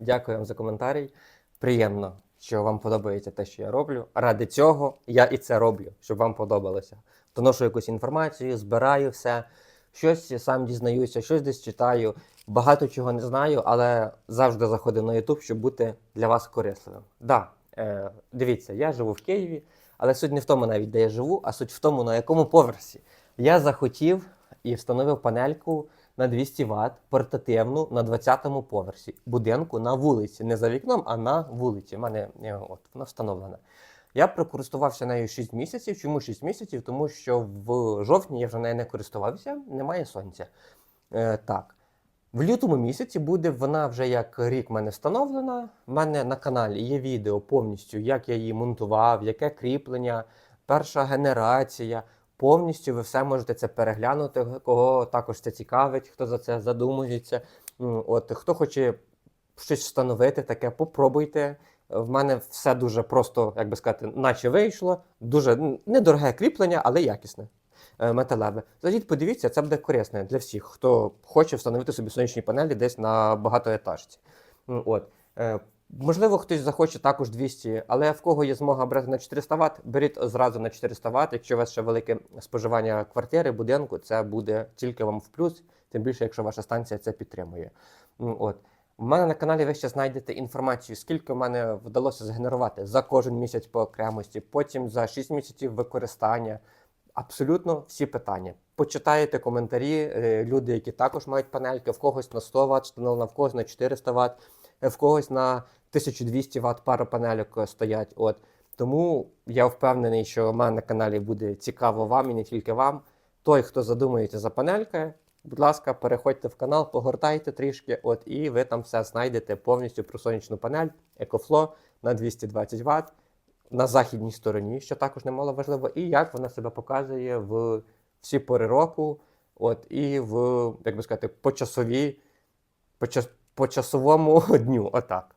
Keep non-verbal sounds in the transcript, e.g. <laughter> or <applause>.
Дякую вам за коментарі. Приємно, що вам подобається те, що я роблю. Ради цього я і це роблю, щоб вам подобалося. Доношу якусь інформацію, збираю все, щось сам дізнаюся, щось десь читаю. Багато чого не знаю, але завжди заходив на YouTube, щоб бути для вас корисливим. Да, е, дивіться, я живу в Києві, але суть не в тому навіть, де я живу, а суть в тому, на якому поверсі. Я захотів і встановив панельку на 200 Вт портативну на 20-му поверсі будинку на вулиці. Не за вікном, а на вулиці. У мене е, от, вона встановлена. Я прокористувався нею 6 місяців. Чому 6 місяців? Тому що в жовтні я вже нею не користувався, немає сонця. Е, так. В лютому місяці буде вона вже як рік в мене встановлена. У мене на каналі є відео повністю, як я її монтував, яке кріплення, перша генерація. Повністю ви все можете це переглянути, кого також це цікавить, хто за це задумується. От хто хоче щось встановити, таке попробуйте. В мене все дуже просто, як би сказати, наче вийшло. Дуже недороге кріплення, але якісне. е, Металеве. Зайдіть, подивіться, це буде корисне для всіх, хто хоче встановити собі сонячні панелі десь на багатоетажці. От. Можливо, хтось захоче також 200, але в кого є змога брати на 400 Вт, беріть зразу на 400 Вт. Якщо у вас ще велике споживання квартири, будинку, це буде тільки вам в плюс, тим більше, якщо ваша станція це підтримує. От. У мене на каналі ви ще знайдете інформацію, скільки в мене вдалося згенерувати за кожен місяць по окремості, потім за 6 місяців використання. Абсолютно всі питання. Почитаєте коментарі, е, люди, які також мають панельки, в когось на 100 Вт встановлено, в когось на 400 Вт, е, в когось на 1200 Вт пара панельок е, стоять. От. Тому я впевнений, що в мене на каналі буде цікаво вам і не тільки вам. Той, хто задумується за панельки, будь ласка, переходьте в канал, погортайте трішки, от, і ви там все знайдете повністю про сонячну панель EcoFlow на 220 Вт на західній стороні, що також немало важливо, і як вона себе показує в всі пори року, от, і в, як би сказати, по часовій, по, час, по часовому <laughs> дню. Отак.